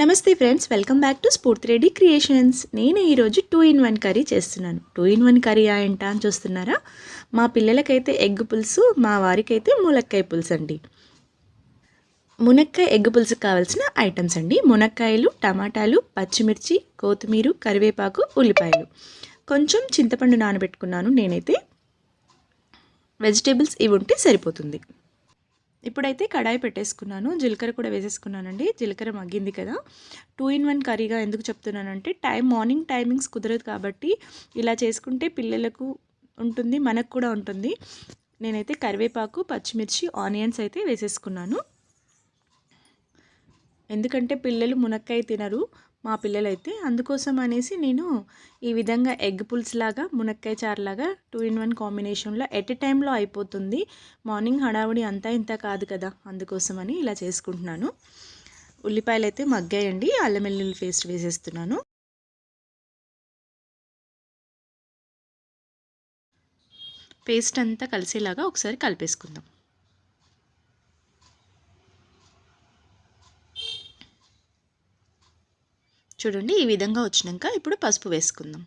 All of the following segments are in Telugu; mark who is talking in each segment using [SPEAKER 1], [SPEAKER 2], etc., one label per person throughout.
[SPEAKER 1] నమస్తే ఫ్రెండ్స్ వెల్కమ్ బ్యాక్ టు స్ఫూర్తి రెడ్డి క్రియేషన్స్. నేను ఈరోజు టూ ఇన్ వన్ కర్రీ చేస్తున్నాను. టూ ఇన్ వన్ కర్రీ ఏంటా అని చూస్తున్నారా? మా పిల్లలకైతే ఎగ్ పులుసు మా వారికైతే ములక్కాయ పులుసు అండి. మునక్కాయ ఎగ్ పులుసు కావాల్సిన ఐటమ్స్ అండి. మునక్కాయలు టమాటాలు పచ్చిమిర్చి కొత్తిమీర కరివేపాకు ఉల్లిపాయలు. కొంచెం చింతపండు నానబెట్టుకున్నాను నేనైతే. వెజిటేబుల్స్ ఇవి ఉంటే సరిపోతుంది. ఇప్పుడైతే కడాయి పెట్టేసుకున్నాను. జీలకర్ర కూడా వేసేసుకున్నానండి. జీలకర్ర మగ్గింది కదా. టూ ఇన్ వన్ కర్రీగా ఎందుకు చెప్తున్నానంటే టైం మార్నింగ్ టైమింగ్స్ కుదరదు కాబట్టి ఇలా చేసుకుంటే పిల్లలకు ఉంటుంది మనకు కూడా ఉంటుంది. నేనైతే కరివేపాకు పచ్చిమిర్చి ఆనియన్స్ అయితే వేసేసుకున్నాను. ఎందుకంటే పిల్లలు మునక్కాయ తినరు. మా పిల్లలైతే. అందుకోసం అనేసి నేను ఈ విధంగా ఎగ్ పుల్స్ లాగా మునక్కాయ చారులాగా టూ ఇన్ వన్ కాంబినేషన్లో ఎట్ ఎ టైంలో అయిపోతుంది. మార్నింగ్ హడావుడి అంతా ఇంత కాదు కదా అందుకోసమని ఇలా చేసుకుంటున్నాను. ఉల్లిపాయలు అయితే మగ్గాయండి అల్లం వెల్లుల్లి పేస్ట్ వేసేస్తున్నాను. పేస్ట్ అంతా కలిసేలాగా ఒకసారి కలిపేసుకుందాం. చూడండి ఈ విధంగా వచ్చినాక ఇప్పుడు పసుపు వేసుకుందాం.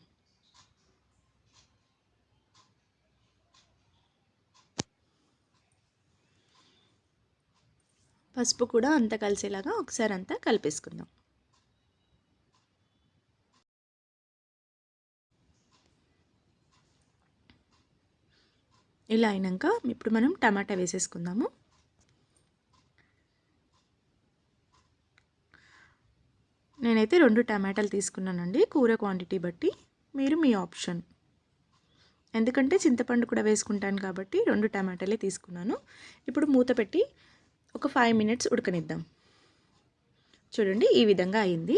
[SPEAKER 1] పసుపు కూడా అంతా కలిసేలాగా ఒకసారి అంతా కలిపేసుకుందాం. ఇలా అయినాక ఇప్పుడు మనం టమాటా వేసేసుకుందాము. నేనైతే రెండు టమాటాలు తీసుకున్నానండి. కూర క్వాంటిటీ బట్టి మీరు మీ ఆప్షన్ ఎందుకంటే చింతపండు కూడా వేసుకుంటాను కాబట్టి రెండు టమాటాలే తీసుకున్నాను. ఇప్పుడు మూత పెట్టి ఒక ఫైవ్ మినిట్స్ ఉడకనిద్దాం. చూడండి ఈ విధంగా అయింది.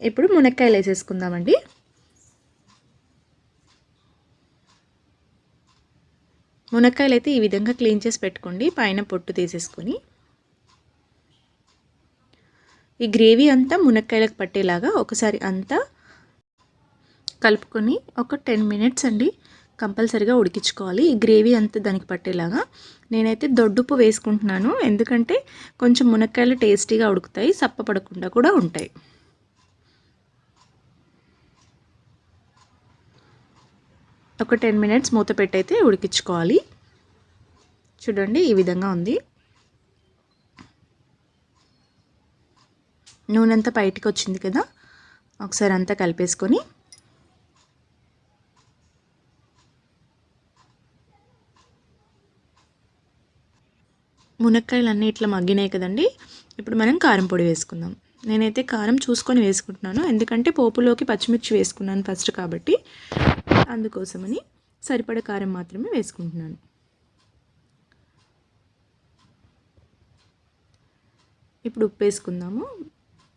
[SPEAKER 1] ఇప్పుడు మునక్కాయలు వేసేసుకుందామండి. మునక్కాయలు అయితే ఈ విధంగా క్లీన్ చేసి పెట్టుకోండి. పైన పొట్టు తీసేసుకొని. ఈ గ్రేవీ అంతా మునక్కాయలకు పట్టేలాగా ఒకసారి అంతా కలుపుకొని ఒక టెన్ మినిట్స్ అండి కంపల్సరిగా ఉడికించుకోవాలి. ఈ గ్రేవీ అంతా దానికి పట్టేలాగా నేనైతే దొడ్డుప్పు వేసుకుంటున్నాను. ఎందుకంటే కొంచెం మునక్కాయలు టేస్టీగా ఉడుకుతాయి సప్పపడకుండా కూడా ఉంటాయి. ఒక టెన్ మినిట్స్ మూత పెట్టయితే ఉడికించుకోవాలి. చూడండి ఈ విధంగా ఉంది. నూనె అంతా బయటికి వచ్చింది కదా ఒకసారి అంతా కలిపేసుకొని. మునక్కాయలు అన్నీ ఇట్లా మగ్గినాయి కదండి ఇప్పుడు మనం కారం పొడి వేసుకుందాం. నేనైతే కారం చూసుకొని వేసుకుంటున్నాను ఎందుకంటే పోపులోకి పచ్చిమిర్చి వేసుకున్నాను ఫస్ట్ కాబట్టి. అందుకోసమని సరిపడ కారం మాత్రమే వేసుకుంటున్నాను. ఇప్పుడు ఉప్పు వేసుకుందాము.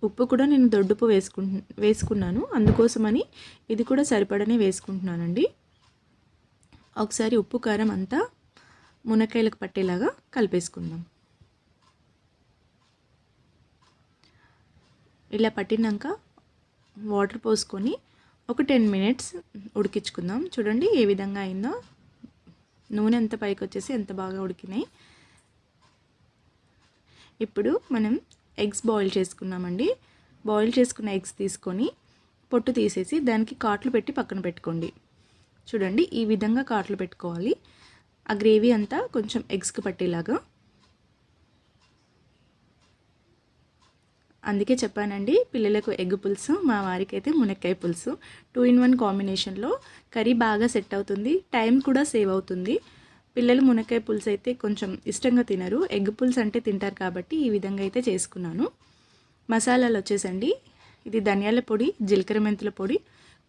[SPEAKER 1] ఉప్పు కూడా నేను దొడ్డుప్పు వేసుకుంటు వేసుకున్నాను. అందుకోసమని ఇది కూడా సరిపడనే వేసుకుంటున్నానండి. ఒకసారి ఉప్పు కారం అంతా మునక్కాయలకు పట్టేలాగా కలిపేసుకుందాం. ఇలా పట్టినాక వాటర్ పోసుకొని ఒక టెన్ మినిట్స్ ఉడికించుకుందాం. చూడండి ఏ విధంగా అయిందో. నూనె ఎంత పైకి వచ్చేసి ఎంత బాగా ఉడికినాయి. ఇప్పుడు మనం ఎగ్స్ బాయిల్ చేసుకున్నామండి బాయిల్ చేసుకున్న ఎగ్స్ తీసుకొని పొట్టు తీసేసి దానికి కాట్లు పెట్టి పక్కన పెట్టుకోండి. చూడండి ఈ విధంగా కాట్లు పెట్టుకోవాలి. ఆ గ్రేవీ అంతా కొంచెం ఎగ్స్కి పట్టేలాగా అందుకే చెప్పానండి పిల్లలకు ఎగ్ పులుసు మా వారికి అయితే మునక్కాయ పులుసు. టూ ఇన్ వన్ కాంబినేషన్లో కర్రీ బాగా సెట్ అవుతుంది టైం కూడా సేవ్ అవుతుంది. పిల్లలు మునక్కాయ పులుసు అయితే కొంచెం ఇష్టంగా తినరు. ఎగ్ పులుసు అంటే తింటారు కాబట్టి ఈ విధంగా అయితే చేసుకున్నాను. మసాలాలు వచ్చేసండి. ఇది ధనియాల పొడి జీలకర్ర మెంతుల పొడి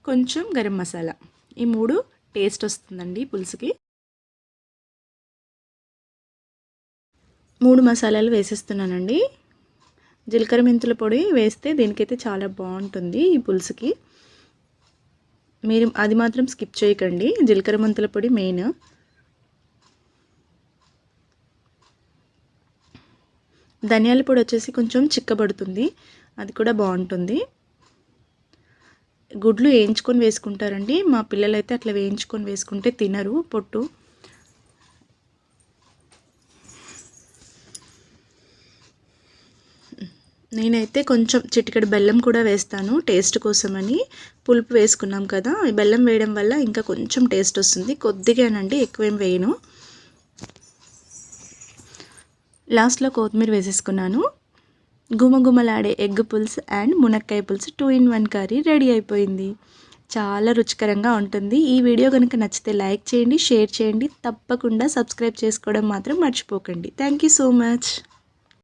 [SPEAKER 1] కొంచెం గరం మసాలా. ఈ మూడు టేస్ట్ వస్తుందండి పులుసుకి. మూడు మసాలాలు వేసేస్తున్నానండి. జీలకర్ర మెంతుల పొడి వేస్తే దీనికైతే చాలా బాగుంటుంది ఈ పులుసుకి. మీరు అది మాత్రం స్కిప్ చేయకండి. జీలకర్ర మెంతుల పొడి మెయిన్ ధనియాల పొడి వచ్చేసి కొంచెం చిక్కబడుతుంది. అది కూడా బాగుంటుంది. గుడ్లు వేయించుకొని వేసుకుంటారండి. మా పిల్లలైతే అట్లా వేయించుకొని వేసుకుంటే తినరు పొట్టు. నేనైతే కొంచెం చిటికెడు బెల్లం కూడా వేస్తాను టేస్ట్ కోసమని. పులుపు వేసుకున్నాం కదా ఈ బెల్లం వేయడం వల్ల ఇంకా కొంచెం టేస్ట్ వస్తుంది. కొద్దిగానండి ఎక్కువేం వేయను. లాస్ట్లో కొత్తిమీర వేసేసుకున్నాను. గుమగుమలాడే ఎగ్ పులుసు అండ్ మునక్కాయ పులుసు two in one curry ready అయిపోయింది. చాలా రుచికరంగా ఉంటుంది. ఈ వీడియో కనుక నచ్చితే లైక్ చేయండి షేర్ చేయండి. తప్పకుండా సబ్స్క్రైబ్ చేసుకోవడం మాత్రం మర్చిపోకండి. Thank you so much.